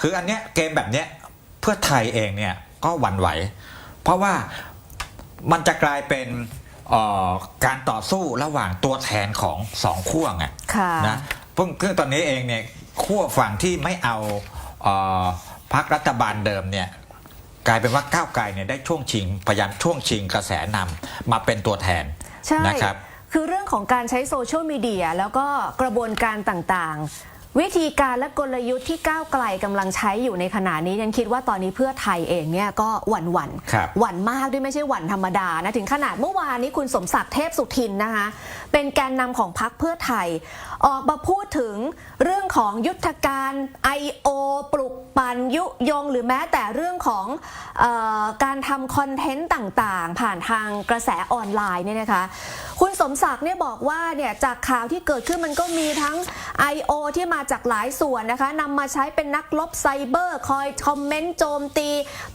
คืออันเนี้ยเกมแบบเนี้ยเพื่อไทยเองเนี่ยก็หวั่นไหว เพราะว่ามันจะกลายเป็นเอ่อการต่อสู้ระหว่างตัวแทนของสองขั้วไงค่ะนะเพิ่งคือตอนนี้เองเนี่ยขั้วฝั่งที่ไม่เอาเอ่อพรรครัฐบาลเดิมเนี่ยกลายเป็นว่าก้าวไกลเนี่ยได้ช่วงชิงพยายามช่วงชิงกระแสนำมาเป็นตัวแทนใช่นะครับ คือเรื่องของการใช้โซเชียลมีเดียแล้วก็กระบวนการต่างๆ วิธีการและกลยุทธ์ที่ก้าวไกลกำลังใช้อยู่ในขณะนี้ยันคิดว่าตอนนี้เพื่อไทยเองเนี่ยก็หวั่นหวั่นๆครับหวั่นมากด้วยไม่ใช่หวั่นธรรมดานะถึงขนาดเมื่อวานนี้คุณสมศักดิ์เทพสุทินนะคะเป็นแกนนำของพรรคเพื่อไทย ออกมาพูดถึงเรื่องของยุทธการ I.O. ปลุกปั่นยุยง หรือแม้แต่เรื่องของเออการทำคอนเทนต์ต่างๆ ผ่านทางกระแสออนไลน์เนี่ยนะคะคุณสมศักดิ์เนี่ยบอกว่าเนี่ยจากข่าวที่เกิดขึ้นมันก็มีทั้ง I.O. ที่มาจากหลายส่วนนะคะนำมาใช้เป็นนักลบไซเบอร์ คอยคอมเมนต์โจมตี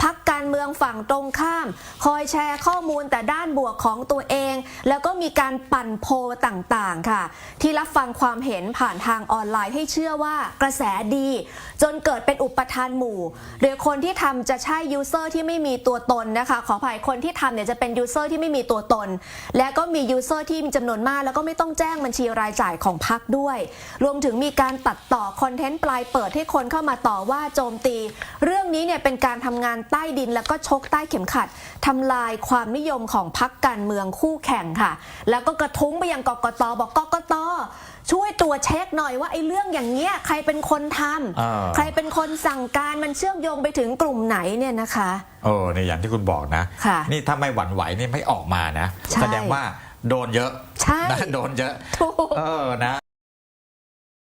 พัก การเมืองฝั่งตรงข้าม คอยแชร์ข้อมูลแต่ด้านบวกของตัวเอง แล้วก็มีการปั่นโพต่างๆค่ะ ที่รับฟังความเห็นผ่านทางออนไลน์ให้เชื่อว่ากระแสดี จนเกิดเป็นอุปทานหมู่ หรือคนที่ทำจะใช่ยูเซอร์ที่ไม่มีตัวตนนะคะ ขออภัยคนที่ทำเนี่ยจะเป็นยูเซอร์ที่ไม่มีตัวตน และก็มียูเซอร์ที่มีจำนวนมาก แล้วก็ไม่ต้องแจ้งบัญชีรายจ่ายของพักด้วย รวมถึงมีการตัดต่อคอนเทนต์ปลายเปิดให้คนเข้ามาต่อว่าโจมตี เรื่องนี้เนี่ยเป็นการทำงานใต้ดินแล้วก็ชกใต้เข็มขัดทำลายความนิยมของพักการเมืองคู่แข่งค่ะ แล้วก็กระทุ้งไปยังกกตบอกกกตช่วยตรวจเช็คหน่อยว่าไอ้เรื่องอย่างเงี้ยใครเป็นคนทำอ่าใครเป็นคนสั่งการมันเชื่อมโยงไปถึงกลุ่มไหนเนี่ยนะคะโอ้ในอย่างที่คุณบอกนะค่ะนี่ถ้าไม่หวั่นไหวนี่ไม่ออกมานะใช่แสดงว่าโดนเยอะใช่นะโดนเยอะถูกเออนะ